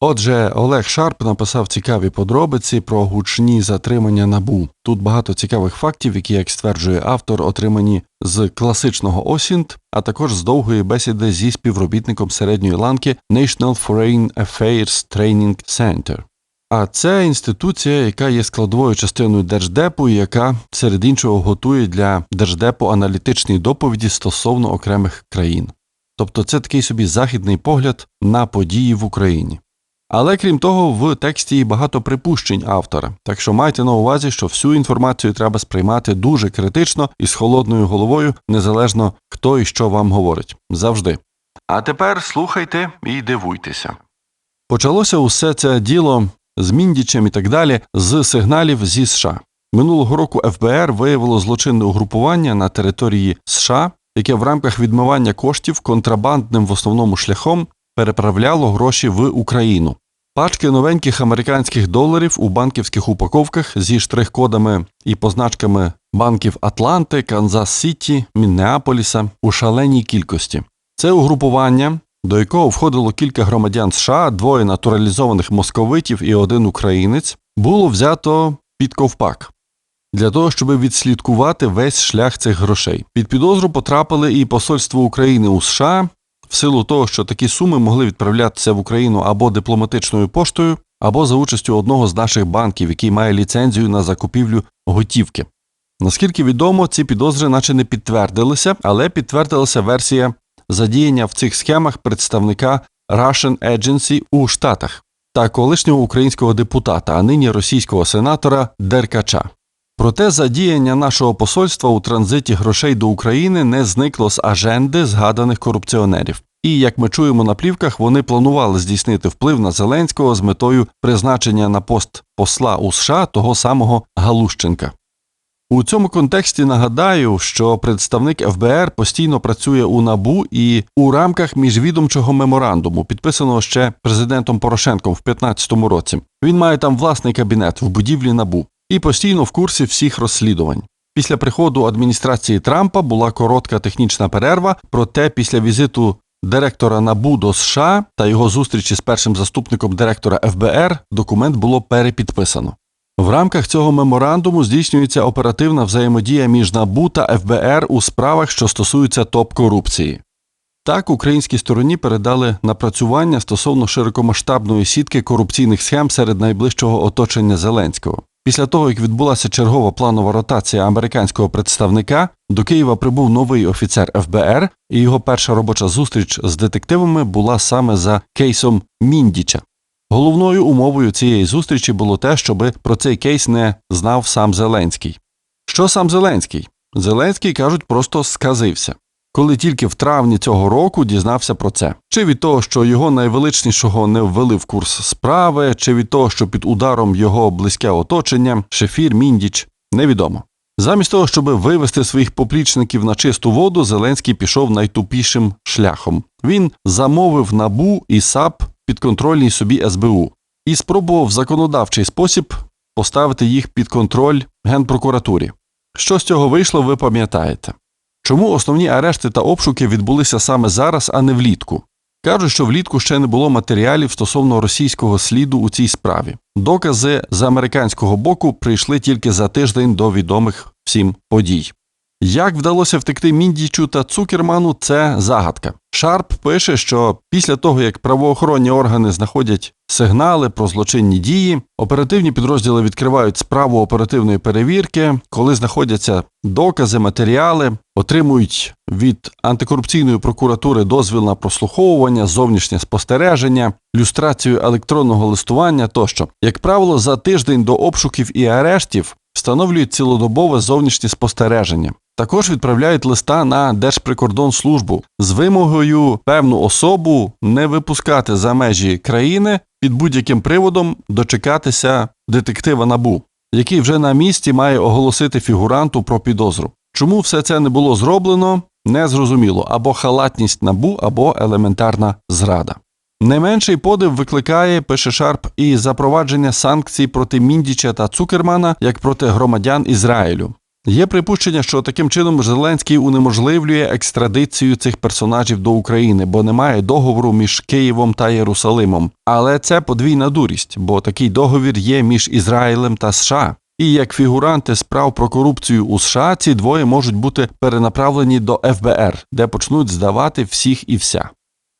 Отже, Олег Шарп написав цікаві подробиці про гучні затримання набу. Тут багато цікавих фактів, які, як стверджує автор, отримані з класичного осінт, а також з довгої бесіди зі співробітником середньої ланки National Foreign Affairs Training Center. А це інституція, яка є складовою частиною держдепу, і яка серед іншого готує для держдепу аналітичні доповіді стосовно окремих країн. Тобто це такий собі західний погляд на події в Україні. Але крім того, в тексті є багато припущень автора, так що майте на увазі, що всю інформацію треба сприймати дуже критично і з холодною головою, незалежно хто і що вам говорить. Завжди. А тепер слухайте і дивуйтеся. Почалося усе це діло з Міндічем і так далі з сигналів зі США. Минулого року ФБР виявило злочинне угрупування на території США, яке в рамках відмивання коштів контрабандним в основному шляхом переправляло гроші в Україну. Пачки новеньких американських доларів у банківських упаковках зі штрих-кодами і позначками банків Атланти, Канзас Сіті, Міннеаполіса у шаленій кількості. Це угрупування, до якого входило кілька громадян США, двоє натуралізованих московитів і один українець, було взято під ковпак для того, щоб відслідкувати весь шлях цих грошей. Під підозру потрапили і посольство України у США, в силу того, що такі суми могли відправлятися в Україну або дипломатичною поштою, або за участю одного з наших банків, який має ліцензію на закупівлю готівки. Наскільки відомо, ці підозри наче не підтвердилися, але підтвердилася версія задіяння в цих схемах представника Russian Agency у Штатах та колишнього українського депутата, а нині російського сенатора Деркача. Проте задіяння нашого посольства у транзиті грошей до України не зникло з аженди згаданих корупціонерів. І як ми чуємо на плівках, вони планували здійснити вплив на Зеленського з метою призначення на пост посла у США того самого Галущенка. У цьому контексті нагадаю, що представник ФБР постійно працює у НАБУ і у рамках міжвідомчого меморандуму, підписаного ще президентом Порошенком в 2015 році. Він має там власний кабінет в будівлі НАБУ і постійно в курсі всіх розслідувань. Після приходу адміністрації Трампа була коротка технічна перерва, проте після візиту директора НАБУ до США та його зустрічі з першим заступником директора ФБР документ було перепідписано. В рамках цього меморандуму здійснюється оперативна взаємодія між НАБУ та ФБР у справах, що стосуються топ-корупції. Так, українській стороні передали напрацювання стосовно широкомасштабної сітки корупційних схем серед найближчого оточення Зеленського. Після того, як відбулася чергова планова ротація американського представника, до Києва прибув новий офіцер ФБР, і його перша робоча зустріч з детективами була саме за кейсом Міндіча. Головною умовою цієї зустрічі було те, щоб про цей кейс не знав сам Зеленський. Що сам Зеленський? Зеленський кажуть, просто сказився. Коли тільки в травні цього року дізнався про це, чи від того, що його найвеличнішого не ввели в курс справи, чи від того, що під ударом його близьке оточення, Шефір, Міндіч, невідомо. Замість того, щоб вивести своїх поплічників на чисту воду, Зеленський пішов найтупішим шляхом. Він замовив набу і САП підконтрольній собі СБУ і спробував в законодавчий спосіб поставити їх під контроль Генпрокуратурі. Що з цього вийшло, ви пам'ятаєте. Чому основні арешти та обшуки відбулися саме зараз, а не влітку? Кажуть, що влітку ще не було матеріалів стосовно російського сліду у цій справі. Докази з американського боку прийшли тільки за тиждень до відомих всім подій. Як вдалося втекти Міндічу та Цукерману, це загадка. Шарп пише, що після того, як правоохоронні органи знаходять сигнали про злочинні дії, оперативні підрозділи відкривають справу оперативної перевірки, коли знаходяться докази, матеріали, отримують від антикорупційної прокуратури дозвіл на прослуховування, зовнішнє спостереження, люстрацію електронного листування тощо. Як правило, за тиждень до обшуків і арештів встановлюють цілодобове зовнішнє спостереження. Також відправляють листа на Держприкордонслужбу з вимогою певну особу не випускати за межі країни під будь-яким приводом дочекатися детектива набу, який вже на місці має оголосити фігуранту про підозру. Чому все це не було зроблено, незрозуміло або халатність набу, або елементарна зрада. Не менший подив викликає, пише Шарп, і запровадження санкцій проти Міндіча та Цукермана як проти громадян Ізраїлю. Є припущення, що таким чином Зеленський унеможливлює екстрадицію цих персонажів до України, бо немає договору між Києвом та Єрусалимом. Але це подвійна дурість, бо такий договір є між Ізраїлем та США. І як фігуранти справ про корупцію у США, ці двоє можуть бути перенаправлені до ФБР, де почнуть здавати всіх і вся.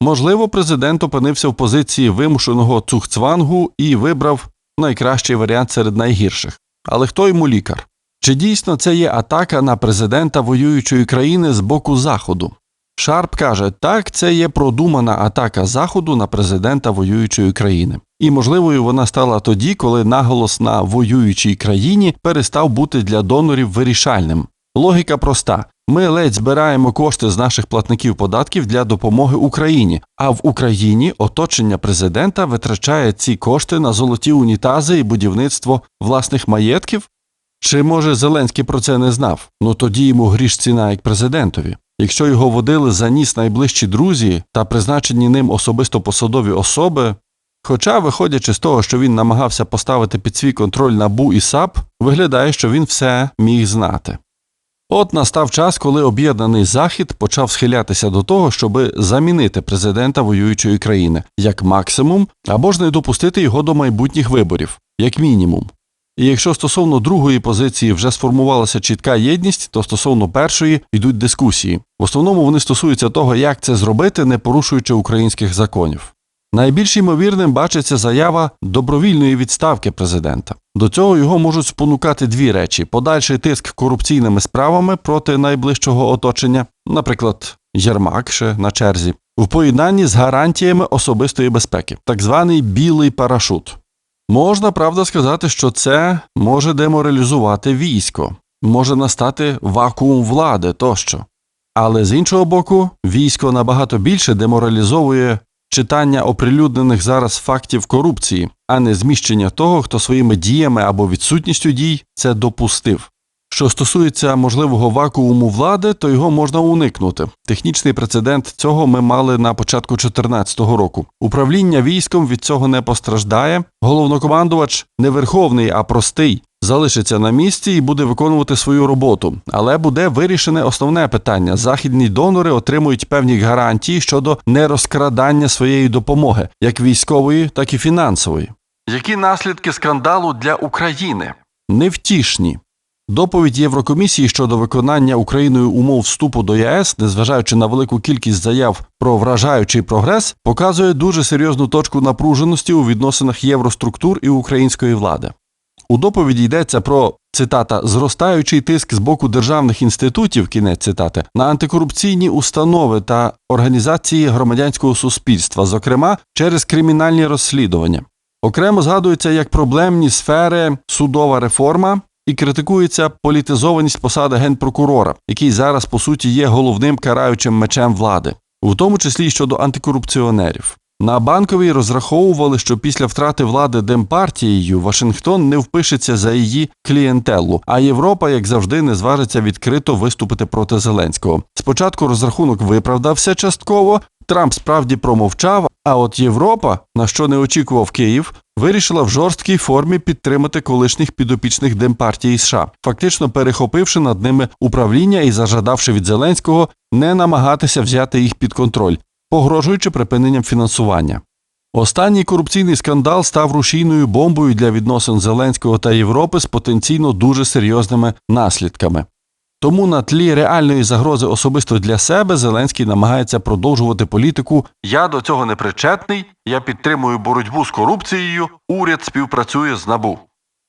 Можливо, президент опинився в позиції вимушеного цухцвангу і вибрав найкращий варіант серед найгірших. Але хто йому лікар? Чи дійсно це є атака на президента воюючої країни з боку Заходу? Шарп каже, так, це є продумана атака Заходу на президента воюючої країни. І можливою вона стала тоді, коли наголос на воюючій країні перестав бути для донорів вирішальним. Логіка проста: ми ледь збираємо кошти з наших платників податків для допомоги Україні, а в Україні оточення президента витрачає ці кошти на золоті унітази і будівництво власних маєтків. Чи може Зеленський про це не знав? Ну тоді йому гріш ціна як президентові. Якщо його водили за ніс найближчі друзі та призначені ним особисто посадові особи. Хоча, виходячи з того, що він намагався поставити під свій контроль НАБУ і САП, виглядає, що він все міг знати. От настав час, коли об'єднаний Захід почав схилятися до того, щоби замінити президента воюючої країни як максимум, або ж не допустити його до майбутніх виборів, як мінімум. І якщо стосовно другої позиції вже сформувалася чітка єдність, то стосовно першої йдуть дискусії. В основному вони стосуються того, як це зробити, не порушуючи українських законів. Найбільш ймовірним бачиться заява добровільної відставки президента. До цього його можуть спонукати дві речі: подальший тиск корупційними справами проти найближчого оточення, наприклад, Єрмак ще на черзі, в поєднанні з гарантіями особистої безпеки, так званий білий парашут. Можна правда сказати, що це може деморалізувати військо, може настати вакуум влади тощо. Але з іншого боку, військо набагато більше деморалізовує читання оприлюднених зараз фактів корупції, а не зміщення того, хто своїми діями або відсутністю дій це допустив. Що стосується можливого вакууму влади, то його можна уникнути. Технічний прецедент цього ми мали на початку 2014 року. Управління військом від цього не постраждає. Головнокомандувач не верховний, а простий. Залишиться на місці і буде виконувати свою роботу, але буде вирішене основне питання: західні донори отримують певні гарантії щодо нерозкрадання своєї допомоги, як військової, так і фінансової. Які наслідки скандалу для України? Невтішні. Доповідь Єврокомісії щодо виконання Україною умов вступу до ЄС, незважаючи на велику кількість заяв про вражаючий прогрес, показує дуже серйозну точку напруженості у відносинах євроструктур і української влади. У доповіді йдеться про цитата зростаючий тиск з боку державних інститутів, кінець цитати, на антикорупційні установи та організації громадянського суспільства, зокрема через кримінальні розслідування. Окремо згадуються як проблемні сфери судова реформа, і критикується політизованість посади генпрокурора, який зараз по суті є головним караючим мечем влади, у тому числі щодо антикорупціонерів. На банковій розраховували, що після втрати влади демпартією Вашингтон не впишеться за її клієнтелу, а Європа, як завжди, не зважиться відкрито виступити проти Зеленського. Спочатку розрахунок виправдався частково. Трамп справді промовчав. А от Європа, на що не очікував Київ, вирішила в жорсткій формі підтримати колишніх підопічних демпартії США, фактично перехопивши над ними управління і зажадавши від Зеленського не намагатися взяти їх під контроль, погрожуючи припиненням фінансування. Останній корупційний скандал став рушійною бомбою для відносин Зеленського та Європи з потенційно дуже серйозними наслідками. Тому на тлі реальної загрози особисто для себе Зеленський намагається продовжувати політику Я до цього не причетний, я підтримую боротьбу з корупцією, уряд співпрацює з набу.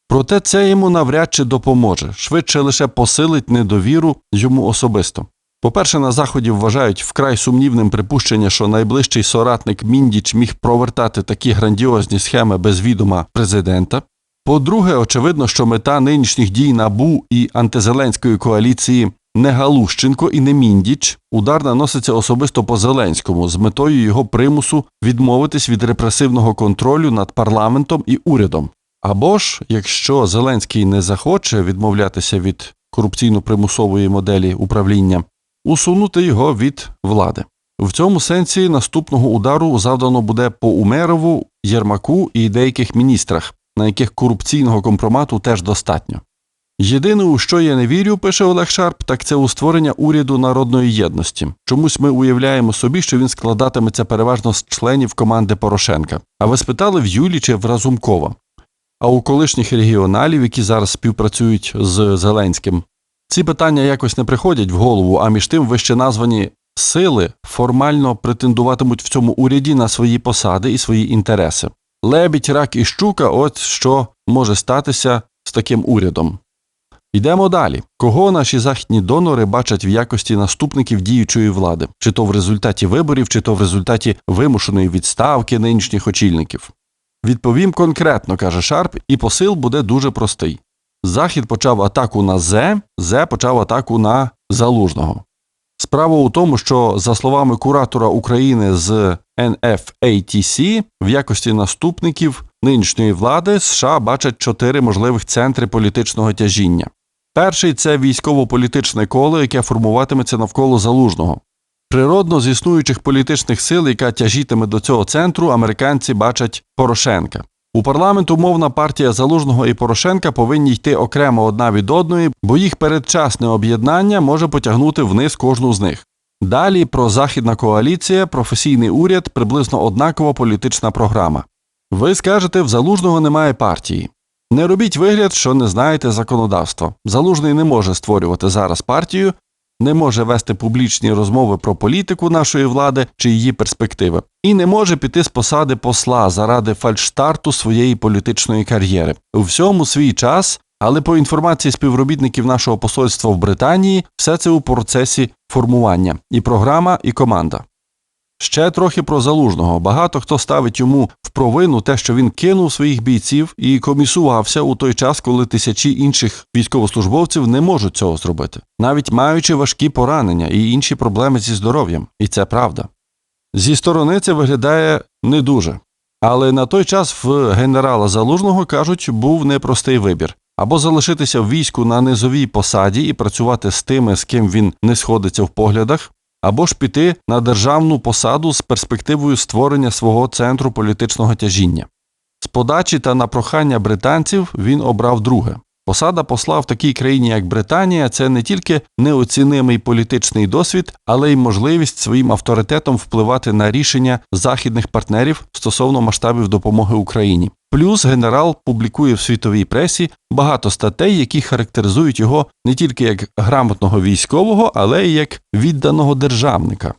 Проте це йому навряд чи допоможе, швидше лише посилить недовіру йому особисто. По-перше, на заході вважають вкрай сумнівним припущення, що найближчий соратник Міндіч міг провертати такі грандіозні схеми без відома президента. По-друге, очевидно, що мета нинішніх дій НАБУ і антизеленської коаліції не Галущенко і не Міндіч. Удар наноситься особисто по Зеленському з метою його примусу відмовитись від репресивного контролю над парламентом і урядом. Або ж, якщо Зеленський не захоче відмовлятися від корупційно-примусової моделі управління, усунути його від влади. В цьому сенсі наступного удару завдано буде по Умерову, Єрмаку і деяких міністрах, на яких корупційного компромату теж достатньо. Єдине, у що я не вірю, пише Олег Шарп, так це у створення уряду народної єдності. Чомусь ми уявляємо собі, що він складатиметься переважно з членів команди Порошенка. А ви спитали в Юлі чи в Разумкова? А у колишніх регіоналів, які зараз співпрацюють з Зеленським, ці питання якось не приходять в голову, а між тим вище названі сили формально претендуватимуть в цьому уряді на свої посади і свої інтереси. Лебідь, рак і щука от що може статися з таким урядом. Йдемо далі. Кого наші західні донори бачать в якості наступників діючої влади, чи то в результаті виборів, чи то в результаті вимушеної відставки нинішніх очільників? Відповім конкретно, каже Шарп, і посил буде дуже простий. Захід почав атаку на Зе, Зе почав атаку на Залужного. Справа у тому, що, за словами куратора України з NFATC, в якості наступників нинішньої влади США бачать чотири можливих центри політичного тяжіння. Перший це військово-політичне коло, яке формуватиметься навколо залужного. Природно, з існуючих політичних сил, яка тяжітиме до цього центру, американці бачать Порошенка. У парламент умовна партія Залужного і Порошенка повинні йти окремо одна від одної, бо їх передчасне об'єднання може потягнути вниз кожну з них. Далі про західна коаліція, професійний уряд, приблизно однакова політична програма. Ви скажете, в Залужного немає партії. Не робіть вигляд, що не знаєте законодавства. Залужний не може створювати зараз партію, не може вести публічні розмови про політику нашої влади чи її перспективи, і не може піти з посади посла заради фальштарту своєї політичної кар'єри. У всьому свій час, але по інформації співробітників нашого посольства в Британії, все це у процесі формування і програма, і команда. Ще трохи про залужного. Багато хто ставить йому в провину те, що він кинув своїх бійців і комісувався у той час, коли тисячі інших військовослужбовців не можуть цього зробити, навіть маючи важкі поранення і інші проблеми зі здоров'ям. І це правда. Зі сторони це виглядає не дуже. Але на той час в генерала Залужного кажуть, був непростий вибір або залишитися в війську на низовій посаді і працювати з тими, з ким він не сходиться в поглядах, або ж піти на державну посаду з перспективою створення свого центру політичного тяжіння. З подачі та на прохання британців він обрав друге. Посада посла в такій країні, як Британія, це не тільки неоцінимий політичний досвід, але й можливість своїм авторитетом впливати на рішення західних партнерів стосовно масштабів допомоги Україні. Плюс генерал публікує в світовій пресі багато статей, які характеризують його не тільки як грамотного військового, але й як відданого державника.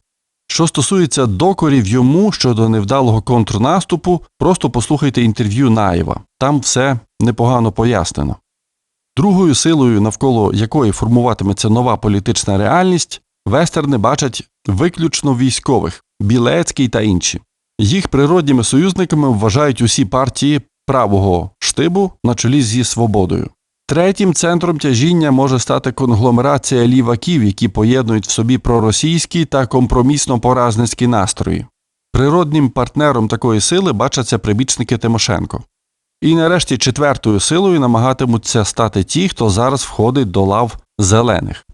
Що стосується докорів йому щодо невдалого контрнаступу, просто послухайте інтерв'ю Наєва. Там все непогано пояснено. Другою силою, навколо якої формуватиметься нова політична реальність, вестерни бачать виключно військових Білецький та інші. Їх природніми союзниками вважають усі партії правого штибу на чолі зі свободою. Третім центром тяжіння може стати конгломерація ліваків, які поєднують в собі проросійські та компромісно поразницькі настрої. Природнім партнером такої сили бачаться прибічники Тимошенко. І нарешті четвертою силою намагатимуться стати ті, хто зараз входить до лав зелених.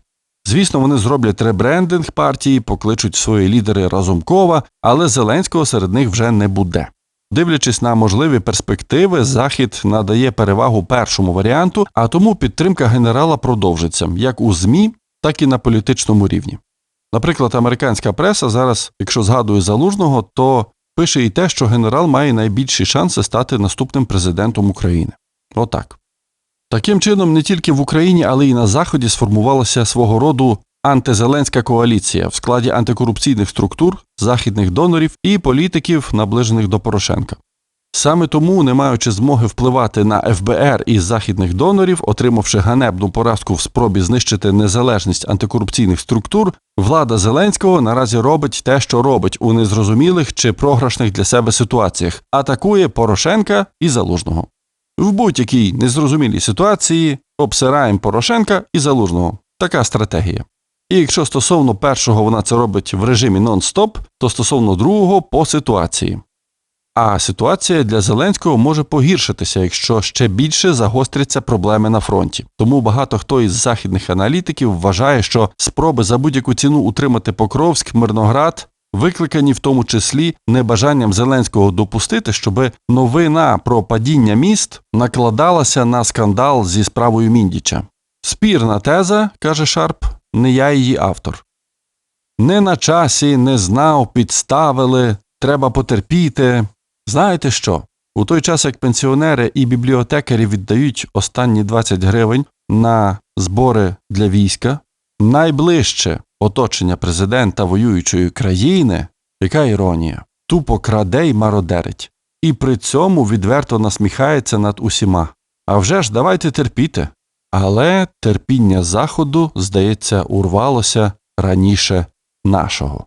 Звісно, вони зроблять ребрендинг партії, покличуть свої лідери Разумкова, але Зеленського серед них вже не буде. Дивлячись на можливі перспективи, Захід надає перевагу першому варіанту, а тому підтримка генерала продовжиться як у ЗМІ, так і на політичному рівні. Наприклад, американська преса зараз, якщо згадує залужного, то пише і те, що генерал має найбільші шанси стати наступним президентом України. Отак. Таким чином, не тільки в Україні, але й на Заході сформувалася свого роду антизеленська коаліція в складі антикорупційних структур, західних донорів і політиків, наближених до Порошенка. Саме тому, не маючи змоги впливати на ФБР із західних донорів, отримавши ганебну поразку в спробі знищити незалежність антикорупційних структур, влада Зеленського наразі робить те, що робить у незрозумілих чи програшних для себе ситуаціях, атакує Порошенка і Залужного. В будь-якій незрозумілій ситуації обсираємо Порошенка і Залужного. Така стратегія. І якщо стосовно першого вона це робить в режимі нон-стоп, то стосовно другого по ситуації. А ситуація для Зеленського може погіршитися, якщо ще більше загостряться проблеми на фронті. Тому багато хто із західних аналітиків вважає, що спроби за будь-яку ціну утримати Покровськ, Мирноград викликані в тому числі небажанням Зеленського допустити, щоб новина про падіння міст накладалася на скандал зі справою Міндіча. Спірна теза, каже Шарп, не я її автор. Не на часі, не знав, підставили, треба потерпіти. Знаєте що? У той час, як пенсіонери і бібліотекарі віддають останні 20 гривень на збори для війська, найближче оточення президента воюючої країни, яка іронія, тупо краде й мародерить, і при цьому відверто насміхається над усіма. А вже ж давайте терпіти. Але терпіння заходу, здається, урвалося раніше нашого.